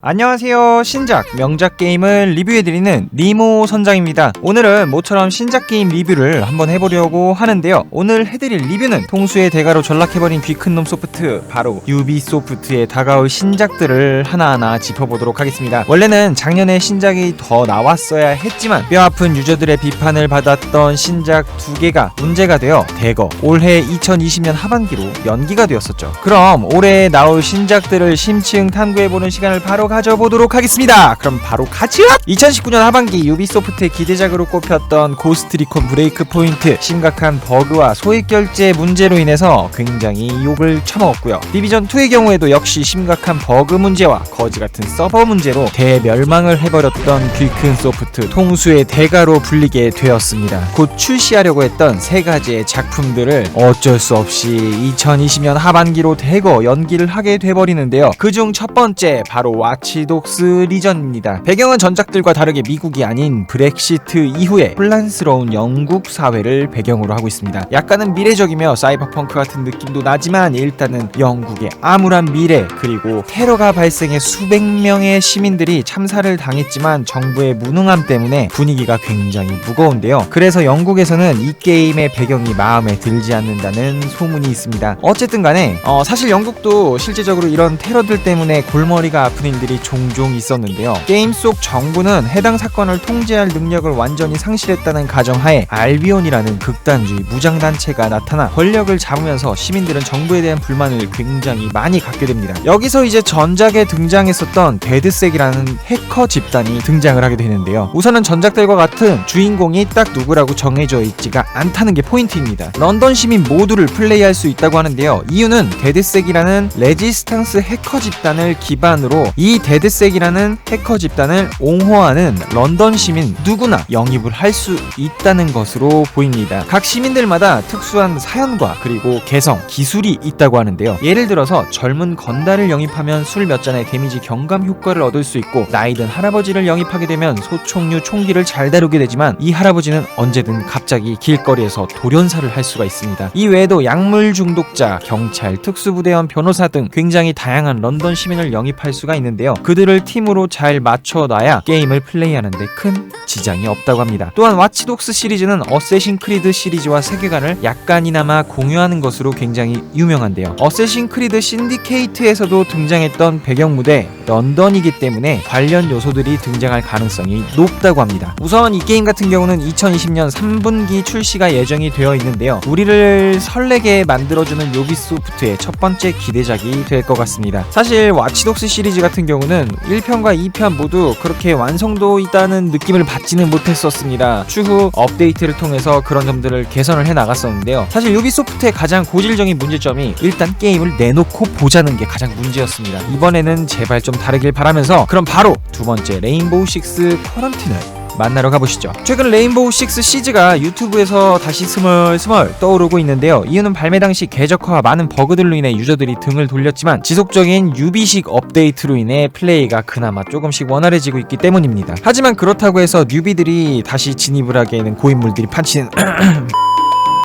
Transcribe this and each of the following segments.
안녕하세요. 신작 명작 게임을 리뷰해드리는 니모 선장입니다. 오늘은 모처럼 신작 게임 리뷰를 한번 해보려고 하는데요. 오늘 해드릴 리뷰는 통수의 대가로 전락해버린 귀 큰 놈 소프트 바로 유비소프트의 다가올 신작들을 하나하나 짚어보도록 하겠습니다. 원래는 작년에 신작이 더 나왔어야 했지만 뼈아픈 유저들의 비판을 받았던 신작 두 개가 문제가 되어 대거 올해 2020년 하반기로 연기가 되었었죠. 그럼 올해 나올 신작들을 심층 탐구해보는 시간을 바로 가져보도록 하겠습니다. 그럼 바로 가죠! 2019년 하반기 유비소프트의 기대작으로 꼽혔던 고스트리콘 브레이크 포인트 심각한 버그와 소액 결제 문제로 인해서 굉장히 욕을 처먹었고요. 디비전2의 경우에도 역시 심각한 버그 문제와 거지 같은 서버 문제로 대멸망을 해버렸던 귀큰 소프트 통수의 대가로 불리게 되었습니다. 곧 출시하려고 했던 세 가지의 작품들을 어쩔 수 없이 2020년 하반기로 대거 연기를 하게 돼버리는데요. 그중 첫 번째 바로 와 치독스 리전입니다. 배경은 전작들과 다르게 미국이 아닌 브렉시트 이후에 혼란스러운 영국 사회를 배경으로 하고 있습니다. 약간은 미래적이며 사이버펑크 같은 느낌도 나지만 일단은 영국의 암울한 미래 그리고 테러가 발생해 수백 명의 시민들이 참사를 당했지만 정부의 무능함 때문에 분위기가 굉장히 무거운데요. 그래서 영국에서는 이 게임의 배경이 마음에 들지 않는다는 소문이 있습니다. 어쨌든 간에 어, 사실 영국도 실제적으로 이런 테러들 때문에 골머리가 아픈 일들이 종종 있었는데요. 게임 속 정부는 해당 사건을 통제할 능력을 완전히 상실했다는 가정하에 알비온이라는 극단주의 무장단체가 나타나 권력을 잡으면서 시민들은 정부에 대한 불만을 굉장히 많이 갖게 됩니다. 여기서 이제 전작에 등장했었던 데드색이라는 해커 집단이 등장을 하게 되는데요. 우선은 전작들과 같은 주인공이 딱 누구라고 정해져 있지가 않다는 게 포인트입니다. 런던 시민 모두를 플레이할 수 있다고 하는데요. 이유는 데드색이라는 레지스탕스 해커 집단을 기반으로 이 데드색이라는 해커 집단을 옹호하는 런던 시민 누구나 영입을 할 수 있다는 것으로 보입니다. 각 시민들마다 특수한 사연과 그리고 개성, 기술이 있다고 하는데요. 예를 들어서 젊은 건달을 영입하면 술 몇 잔의 데미지 경감 효과를 얻을 수 있고 나이 든 할아버지를 영입하게 되면 소총류 총기를 잘 다루게 되지만 이 할아버지는 언제든 갑자기 길거리에서 돌연사를 할 수가 있습니다. 이 외에도 약물 중독자, 경찰, 특수부대원, 변호사 등 굉장히 다양한 런던 시민을 영입할 수가 있는데요. 그들을 팀으로 잘 맞춰놔야 게임을 플레이하는데 큰 지장이 없다고 합니다. 또한 와치독스 시리즈는 어쌔신 크리드 시리즈와 세계관을 약간이나마 공유하는 것으로 굉장히 유명한데요. 어쌔신 크리드 신디케이트에서도 등장했던 배경 무대 런던이기 때문에 관련 요소들이 등장할 가능성이 높다고 합니다. 우선 이 게임 같은 경우는 2020년 3분기 출시가 예정이 되어 있는데요. 우리를 설레게 만들어주는 요비소프트의 첫 번째 기대작이 될 것 같습니다. 사실 와치독스 시리즈 같은 경우 는 1편과 2편 모두 그렇게 완성도 있다는 느낌을 받지는 못했었습니다. 추후 업데이트를 통해서 그런 점들을 개선을 해 나갔었는데요. 사실 유비소프트의 가장 고질적인 문제점이 일단 게임을 내놓고 보자는 게 가장 문제였습니다. 이번에는 제발 좀 다르길 바라면서 그럼 바로 두 번째 레인보우 식스 쿼런틴을 만나러 가보시죠. 최근 레인보우 식스 시즈가 유튜브에서 다시 스멀스멀 떠오르고 있는데요. 이유는 발매 당시 궤적화와 많은 버그들로 인해 유저들이 등을 돌렸지만 지속적인 유비식 업데이트로 인해 플레이가 그나마 조금씩 원활해지고 있기 때문입니다. 하지만 그렇다고 해서 뉴비들이 다시 진입을 하기에는 고인물들이 판치는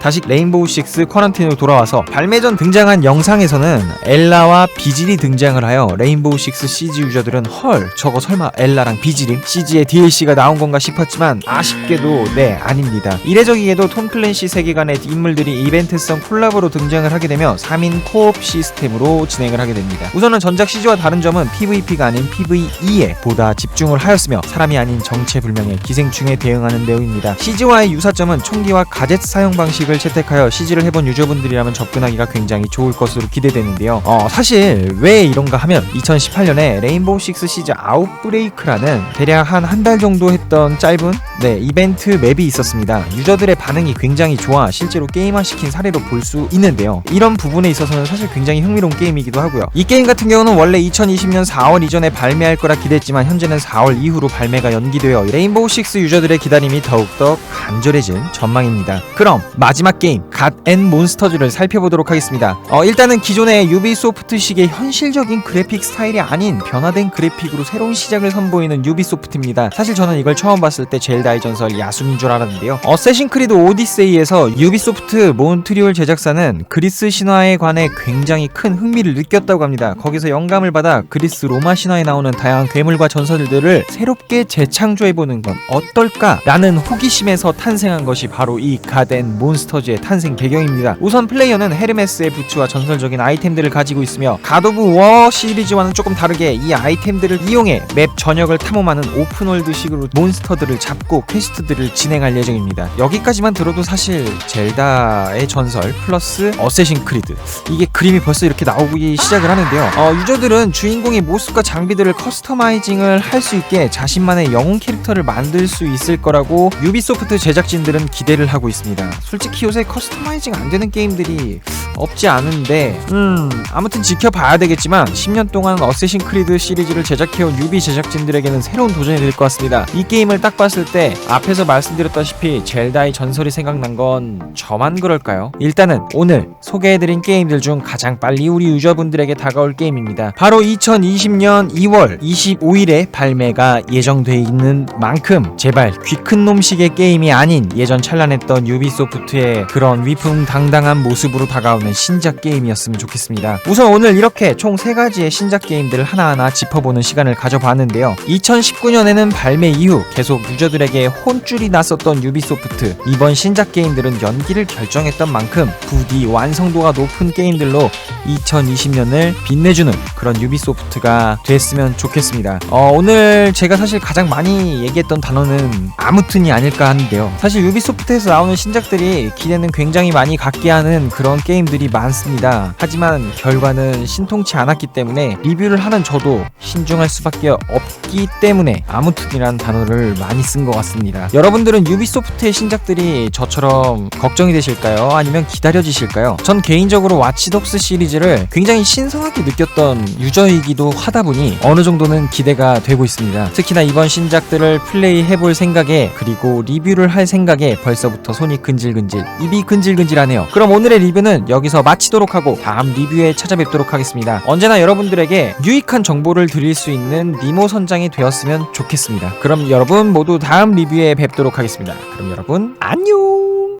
다시 레인보우 식스 쿼런틴으로 돌아와서 발매 전 등장한 영상에서는 엘라와 비질이 등장을 하여 레인보우 식스 CG 유저들은 헐 저거 설마 엘라랑 비질임? CG의 DLC가 나온 건가 싶었지만 아쉽게도 네 아닙니다. 이례적이게도 톰 클랜시 세계관의 인물들이 이벤트성 콜라보로 등장을 하게 되며 3인 코업 시스템으로 진행을 하게 됩니다. 우선은 전작 CG와 다른 점은 PVP가 아닌 PVE에 보다 집중을 하였으며 사람이 아닌 정체불명의 기생충에 대응하는 내용입니다. CG와의 유사점은 총기와 가젯 사용 방식을 채택하여 CG를 해본 유저분들이라면 접근하기가 굉장히 좋을 것으로 기대되는데요. 어, 사실 왜 이런가 하면 2018년에 레인보우 식스 시즈 아웃브레이크라는 대략 한 한 달 정도 했던 짧은 네, 이벤트 맵이 있었습니다. 유저들의 반응이 굉장히 좋아 실제로 게임화 시킨 사례로 볼 수 있는데요. 이런 부분에 있어서는 사실 굉장히 흥미로운 게임이기도 하고요. 이 게임 같은 경우는 원래 2020년 4월 이전에 발매할 거라 기대했지만 현재는 4월 이후로 발매가 연기되어 레인보우 식스 유저들의 기다림이 더욱더 간절해진 전망입니다. 그럼 마지막 마지막 게임 갓앤 몬스터즈를 살펴보도록 하겠습니다. 어, 일단은 기존의 유비소프트식의 현실적인 그래픽 스타일이 아닌 변화된 그래픽으로 새로운 시작을 선보이는 유비소프트입니다. 사실 저는 이걸 처음 봤을 때 젤다의 전설 야숨인 줄 알았는데요. 어쌔신 크리드 오디세이에서 유비소프트 몬트리올 제작사는 그리스 신화에 관해 굉장히 큰 흥미를 느꼈다고 합니다. 거기서 영감을 받아 그리스 로마 신화에 나오는 다양한 괴물과 전설들을 새롭게 재창조해보는 건 어떨까라는 호기심에서 탄생한 것이 바로 이 가덴 몬스터 즈의 탄생 배경입니다. 우선 플레이어는 헤르메스의 부츠와 전설적인 아이템들을 가지고 있으며 가도브 워 시리즈와는 조금 다르게 이 아이템들을 이용해 맵 전역을 탐험하는 오픈월드식으로 몬스터들을 잡고 퀘스트들을 진행할 예정입니다. 여기까지만 들어도 사실 젤다의 전설 플러스 어쌔신 크리드 이게 그림이 벌써 이렇게 나오기 시작을 하는데요. 어, 유저들은 주인공의 모습과 장비들을 커스터마이징을 할 수 있게 자신만의 영웅 캐릭터를 만들 수 있을 거라고 유비소프트 제작진들은 기대를 하고 있습니다. 솔직히 요새 커스터마이징 안 되는 게임들이 없지 않은데 음 아무튼 지켜봐야 되겠지만 10년 동안 어쌔신 크리드 시리즈를 제작해온 유비 제작진들에게는 새로운 도전이 될 것 같습니다. 이 게임을 딱 봤을 때 앞에서 말씀드렸다시피 젤다의 전설이 생각난 건 저만 그럴까요? 일단은 오늘 소개해드린 게임들 중 가장 빨리 우리 유저분들에게 다가올 게임입니다. 바로 2020년 2월 25일에 발매가 예정돼 있는 만큼 제발 귀 큰 놈식의 게임이 아닌 예전 찬란했던 유비소프트의 그런 위풍 당당한 모습으로 다가오는 신작 게임이었으면 좋겠습니다. 우선 오늘 이렇게 총 3가지의 신작 게임들을 하나하나 짚어보는 시간을 가져봤는데요. 2019년에는 발매 이후 계속 유저들에게 혼쭐이 났었던 유비소프트 이번 신작 게임들은 연기를 결정했던 만큼 부디 완성도가 높은 게임들로 2020년을 빛내주는 그런 유비소프트가 됐으면 좋겠습니다. 어, 오늘 제가 사실 가장 많이 얘기했던 단어는 아무튼이 아닐까 하는데요. 사실 유비소프트에서 나오는 신작들이 기대는 굉장히 많이 갖게 하는 그런 게임들이 많습니다. 하지만 결과는 신통치 않았기 때문에 리뷰를 하는 저도 신중할 수밖에 없기 때문에 아무튼이란 단어를 많이 쓴 것 같습니다. 여러분들은 유비소프트의 신작들이 저처럼 걱정이 되실까요? 아니면 기다려지실까요? 전 개인적으로 와치독스 시리즈를 굉장히 신선하게 느꼈던 유저이기도 하다 보니 어느 정도는 기대가 되고 있습니다. 특히나 이번 신작들을 플레이해볼 생각에 그리고 리뷰를 할 생각에 벌써부터 손이 근질근질 입이 근질근질하네요. 그럼 오늘의 리뷰는 여기서 마치도록 하고 다음 리뷰에 찾아뵙도록 하겠습니다. 언제나 여러분들에게 유익한 정보를 드릴 수 있는 니모 선장이 되었으면 좋겠습니다. 그럼 여러분 모두 다음 리뷰에 뵙도록 하겠습니다. 그럼 여러분 안녕.